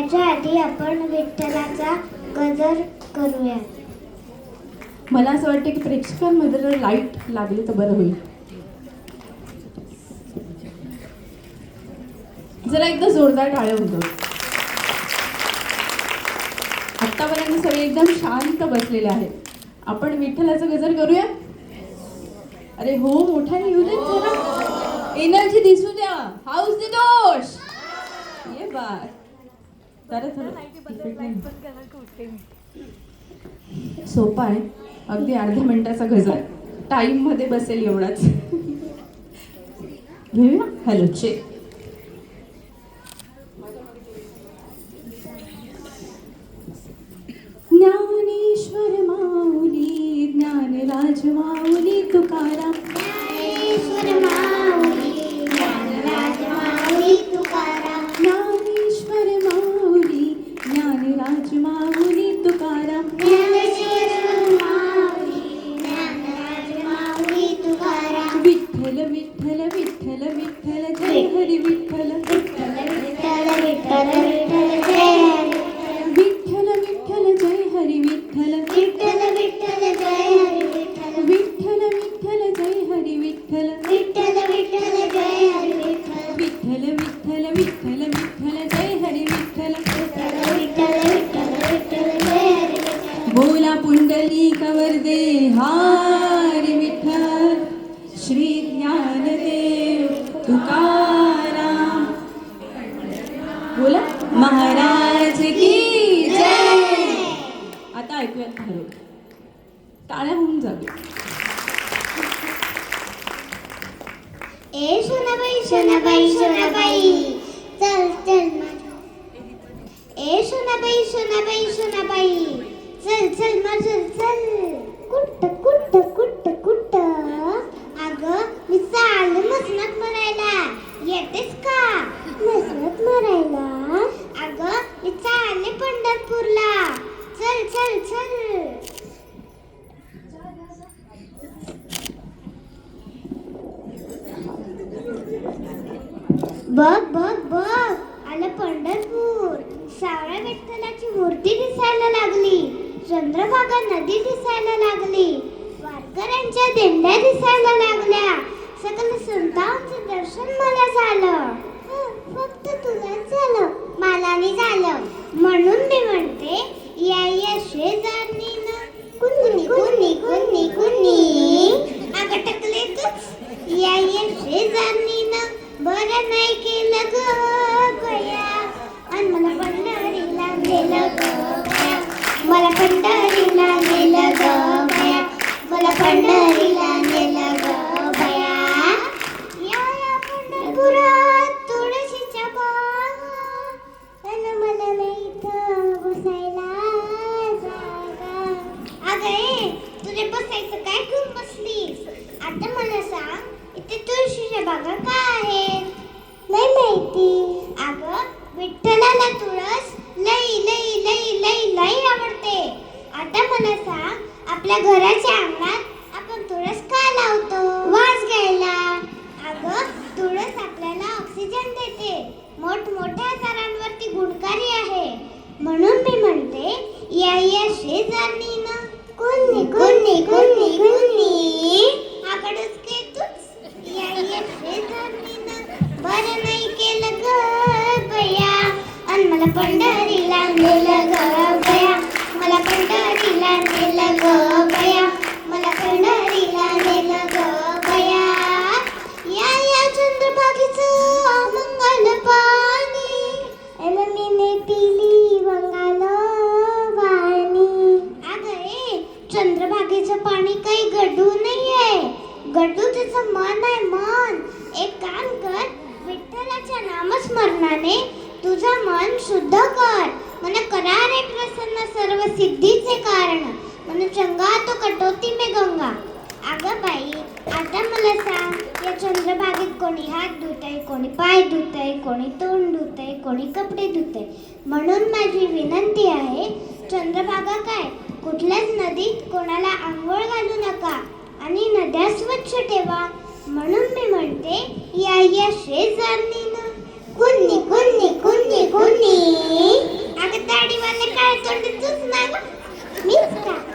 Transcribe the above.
त्याच्या आधी आपण विठ्ठलाचा गजर करूया मला असं वाटतं की प्रेक्षकांमध्ये जर लाइट लागली तर बरं होईल. जरा एकदा जोरदार टाळ्या होतो आत्तापर्यंत सगळे एकदम शांत बसलेले आहेत. आपण विठ्ठलाचं गजर करूया अरे हो मोठा येऊ दे जरा. एनर्जी दिसू द्या. हाऊस दे दोष ये बाय जरा थोडं effect नाही. सोपा आहे. अगदी अर्ध्या मिनिटाचा गजर टाइममध्ये बसेल एवढाच. घेऊया? हॅलो चेक ज्ञानेश्वर माऊली ज्ञानराज ವಿಠಲ ವಿಠಲ ಜಯ ಹರಿ ವಿಠಲ ವಿಠಲ ವಿಠಲ ವಿಠಲ ವಿಠಲ ಜಯ ವಿಠಲ ವಿಠಲ ಜಯ ಹರಿ ವಿಠಲ ವಿಠಲ ವಿಠಲ ಜಯ ಹರಿ ವಿಠಲ ವಿಠಲ ವಿಠಲ ಜಯ ಹರಿ ವಿಠಲ ವಿಠಲ ವಿಠಲ ಜಯ ಹರಿ ವಿಠಲ ವಿಠಲ ವಿಠಲ ವಿಠಲ ವಿಠಲ ಜಯ ಹರಿ ವಿಠಲ ವಿಠಲ ವಿಠಲ ವಿಠಲ ವಿಠಲ ಜಯ ಹರಿ ವಿಠಲ ಬೋಲಾ ಪುಂಡಲೀಕ ವರ್ದೆ ಹಾ तुकारा बोला. महाराज की जय. आता ऐकूयात खरं. टाळ्या होऊन जावी ए सोनाबाई सोनाबाई सोनाबाई. चल चल. ए सोनाबाई सोनाबाई सोनाबाई. चल चल माझं चल. कुठ कुट्ट कुट्ट कुट्ट अगं मी चालले मसनात मरायला येतेस का मसनात मरायला अगं मी चालले पंढरपूरला चल चल चल बघ बघ बघ. आलं पंढरपूर. सावळ्या विठ्ठलाची मूर्ती दिसायला लागली. चंद्रभागा नदी दिसायला लागली. वारकऱ्यांच्या दिंड्या दिसायला लागल्या. सकल संतांचं दर्शन मला झालं. तुळशीच्या बागा का आहेत नाही माहिती. अगं विठ्ठलाला तुळस लई लई लई लई लई आवडते. आता मला सांग आपल्या घराच्या अंगणात आपण तुळस का लावतो? वास घ्यायला. अगं तुळस आपल्याला ऑक्सिजन देते. मोठमोठ्या आजारांवरती गुणकारी आहे. म्हणून मी म्हणते या या शेजारणीनं चंद्रभागेचं पाणी. वाणी. चंद्रभागेचं पाणी काही गडू नाहीये. गडू तिचं मन आहे मन. एक काम कर विठ्ठलाच्या नामस्मरणाने तुझं मन शुद्ध कर. मन करारे प्रसन्न सर्व सिद्धीचे कारण मन चंगा तो कटोती में गंगा अगं बाई आता मला सांग या चंद्रभागेत कोणी हात धुतय कोणी पाय धुतय कोणी तोंड धुतय कोणी कपडे धुतय म्हणून माझी विनंती आहे चंद्रभागा काय कुठल्याच नदीत कोणाला आंघोळ घालू नका आणि नद्या स्वच्छ ठेवा म्हणून मी म्हणते या या शेजारनी साडीवाले काय तोंडी नाही